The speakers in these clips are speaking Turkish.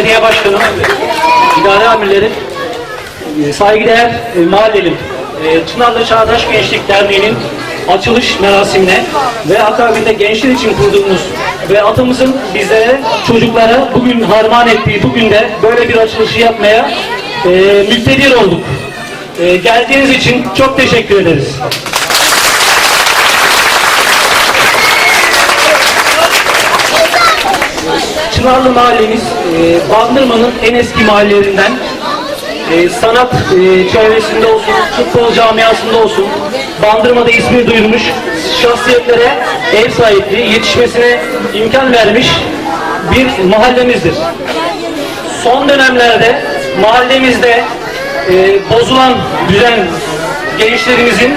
Belediye Başkanım, idare amirlerim, e, saygıdeğer e, mahallelim, e, Çınarlı Çağdaş Gençlik Derneği'nin açılış merasimine ve akabinde gençler için kurduğumuz ve atamızın bizlere, çocuklara bugün harman ettiği bugün de böyle bir açılışı yapmaya e, müktedir olduk. Geldiğiniz için çok teşekkür ederiz. Çınarlı mahallemiz e, Bandırma'nın en eski mahallelerinden e, sanat e, çevresinde olsun, futbol camiasında olsun Bandırma'da ismi duyulmuş şahsiyetlere ev sahipliği, yetişmesine imkan vermiş bir mahallemizdir. Son dönemlerde mahallemizde e, bozulan düzen gençlerimizin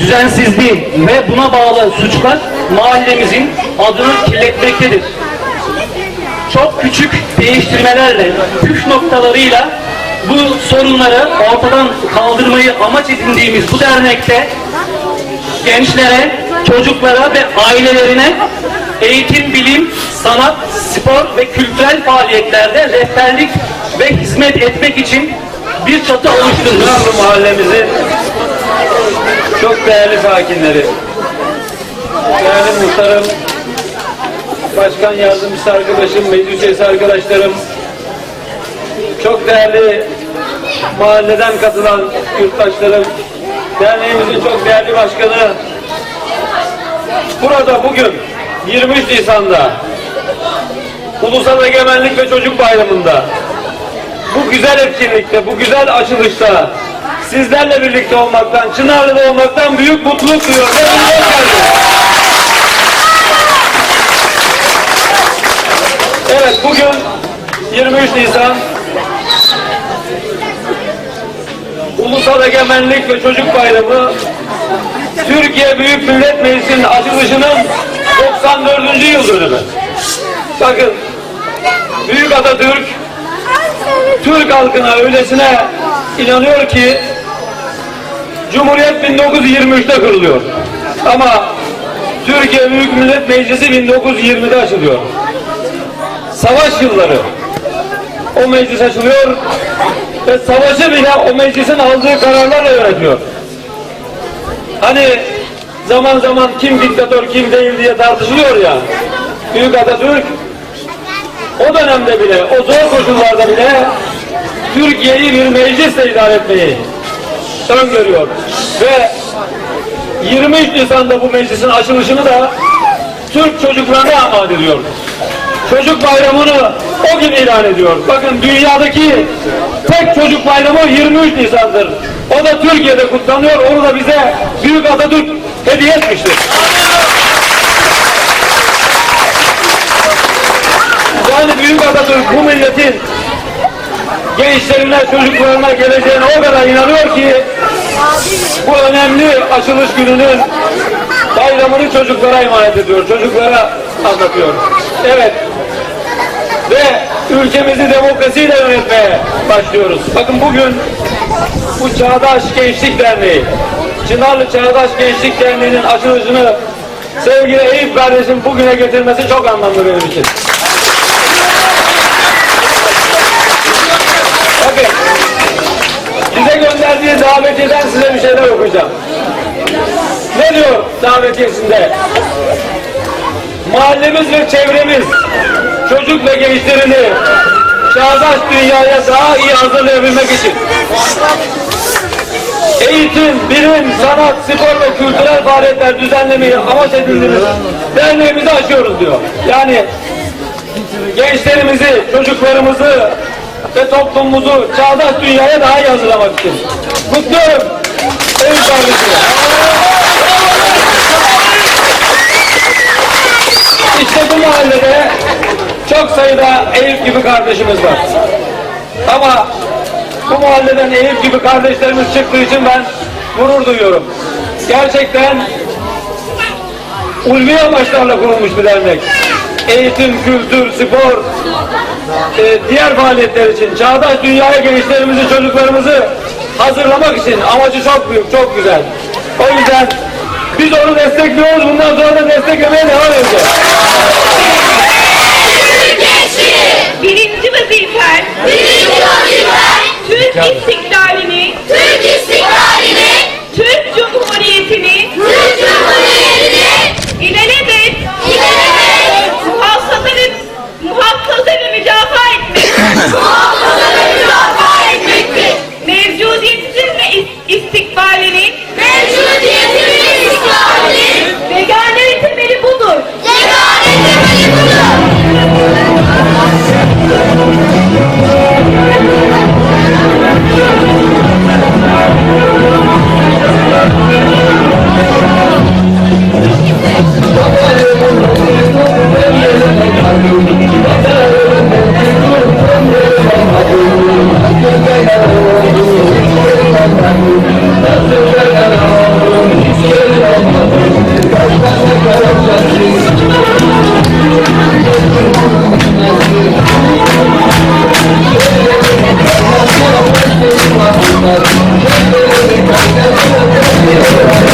düzensizliği ve buna bağlı suçlar mahallemizin adını kirletmektedir çok küçük değiştirmelerle, püf noktalarıyla bu sorunları ortadan kaldırmayı amaç edindiğimiz bu dernekte gençlere, çocuklara ve ailelerine eğitim, bilim, sanat, spor ve kültürel faaliyetlerde rehberlik ve hizmet etmek için bir çatı oluşturduk. Çınarlı mahallemizin çok değerli sakinleri, değerli muhtarım, başkan yardımcısı arkadaşım, meclis üyesi arkadaşlarım, çok değerli mahalleden katılan yurttaşlarım, derneğimizin çok değerli başkanı, burada bugün 23 Nisan'da Ulusal Egemenlik ve Çocuk Bayramı'nda bu güzel etkinlikte, bu güzel açılışta sizlerle birlikte olmaktan, Çınarlı'da olmaktan büyük mutluluk duyuyorum. Evet, bugün 23 Nisan Ulusal Egemenlik ve Çocuk Bayramı Türkiye Büyük Millet Meclisi'nin açılışının 94. yıl dönümü. Bakın, Büyük Atatürk Türk halkına öylesine inanıyor ki Cumhuriyet 1923'te kuruluyor. Ama Türkiye Büyük Millet Meclisi 1920'de açılıyor. Savaş yılları o meclis açılıyor ve savaşı bile o meclisin aldığı kararlarla yönetiyor. Hani zaman zaman kim diktatör kim değil diye tartışılıyor ya. Büyük Atatürk o dönemde bile, o zor koşullarda bile Türkiye'yi bir meclisle idare etmeyi öngörüyor. Ve 23 Nisan'da bu meclisin açılışını da Türk çocuklarına armağan ediyor. Çocuk bayramını o gün ilan ediyor. Bakın dünyadaki tek çocuk bayramı 23 Nisan'dır. O da Türkiye'de kutlanıyor. Onu da bize Büyük Atatürk hediye etmiştir. Yani Büyük Atatürk bu milletin gençlerine, çocuklarına geleceğine o kadar inanıyor ki bu önemli açılış gününün bayramını çocuklara emanet ediyor. Çocuklara anlatıyor. Evet. Ve ülkemizi demokrasiyle yönetmeye başlıyoruz. Bakın bugün bu Çağdaş Gençlik Derneği, Çınarlı Çağdaş Gençlik Derneği'nin açılışını sevgili Eyüp kardeşim bugüne getirmesi çok anlamlı benim için. Bakın, bize gönderdiği davetiyeden size bir şeyler okuyacağım. Ne diyor davetiyesinde? Mahallemiz ve çevremiz çocuk ve gençlerini çağdaş dünyaya daha iyi hazırlayabilmek için eğitim, bilim, sanat, spor ve kültürel faaliyetler düzenlemeyi amaç edindiğimiz derneğimizi açıyoruz diyor. Yani gençlerimizi, çocuklarımızı ve toplumumuzu çağdaş dünyaya daha iyi hazırlamak için. Kutluyorum. Eyüp kardeşim. İşte bu mahallede çok sayıda Eyüp gibi kardeşimiz var. Ama bu mahalleden Eyüp gibi kardeşlerimiz çıktığı için ben gurur duyuyorum. Gerçekten ulvi amaçlarla kurulmuş bir dernek. Eğitim, kültür, spor, e, diğer faaliyetler için çağdaş dünyaya gençlerimizi, çocuklarımızı hazırlamak için amacı çok büyük, çok güzel. O yüzden biz onu destekliyoruz. Bundan sonra da desteklemeye devam edeceğiz. Birinci vazifen, birinci vazifen Türk istiklal Thank you.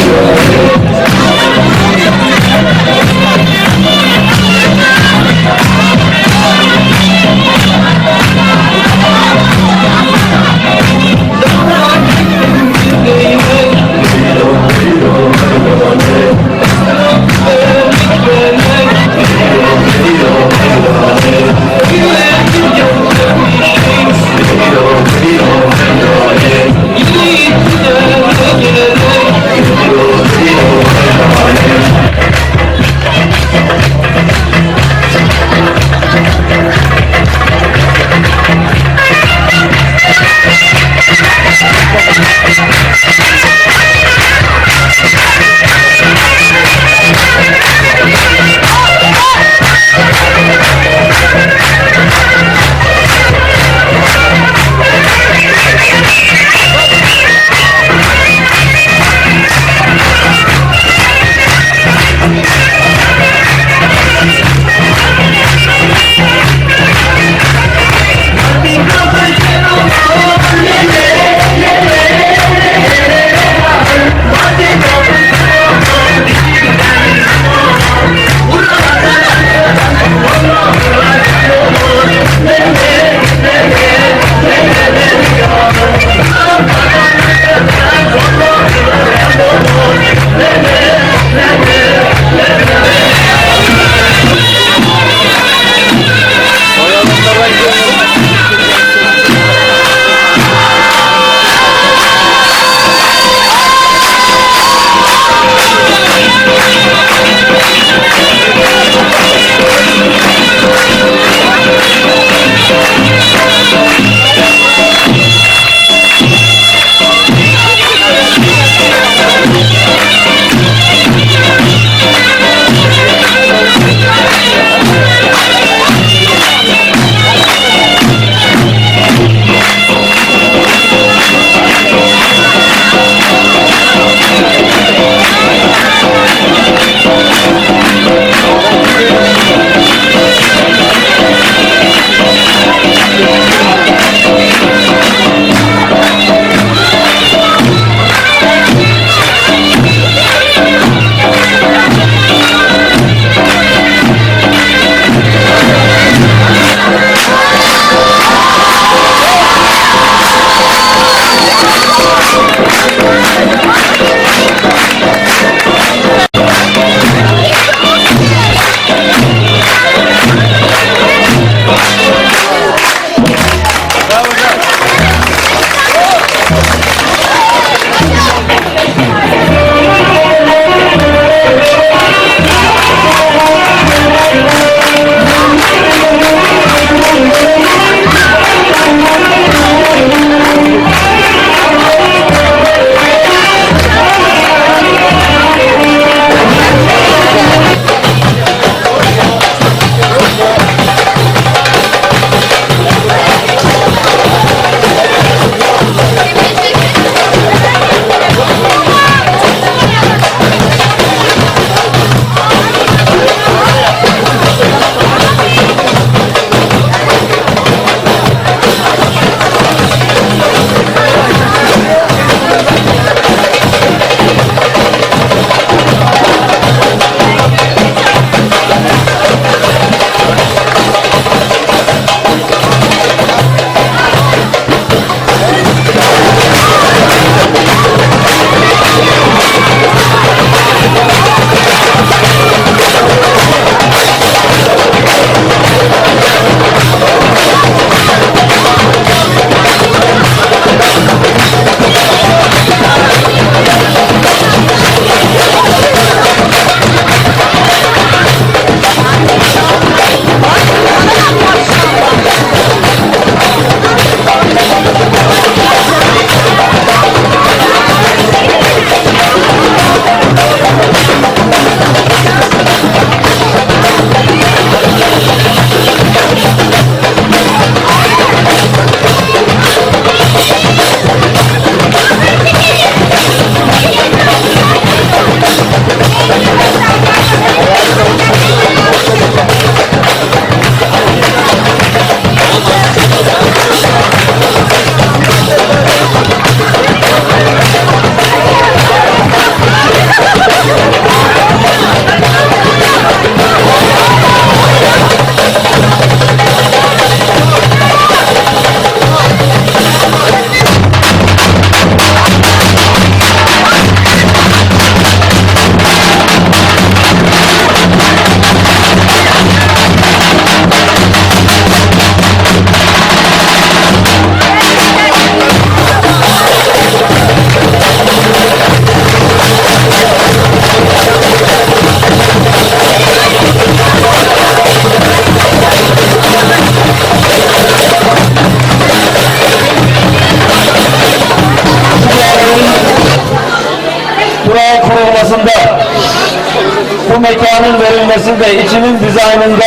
Dizaynında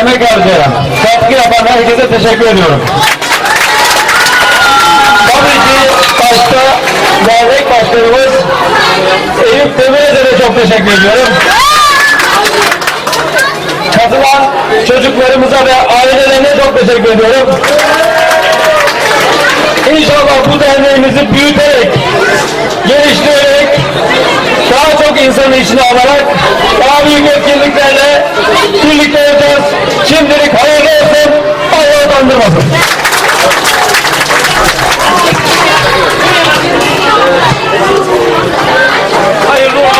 emek harcayan, katkı yapan herkese teşekkür ediyorum. Tabii ki başta dernek başkanımız Eyüp Demir'e de çok teşekkür ediyorum. Katılan çocuklarımıza ve ailelerine çok teşekkür ediyorum. İnşallah bu derneğimizi büyüterek, geliştirerek, daha çok insanı içine alarak daha büyük etkinliklerle birlikte olacağız. Şimdilik hayırlı olsun. Allah'a bandırmasın. Hayırlı olsun.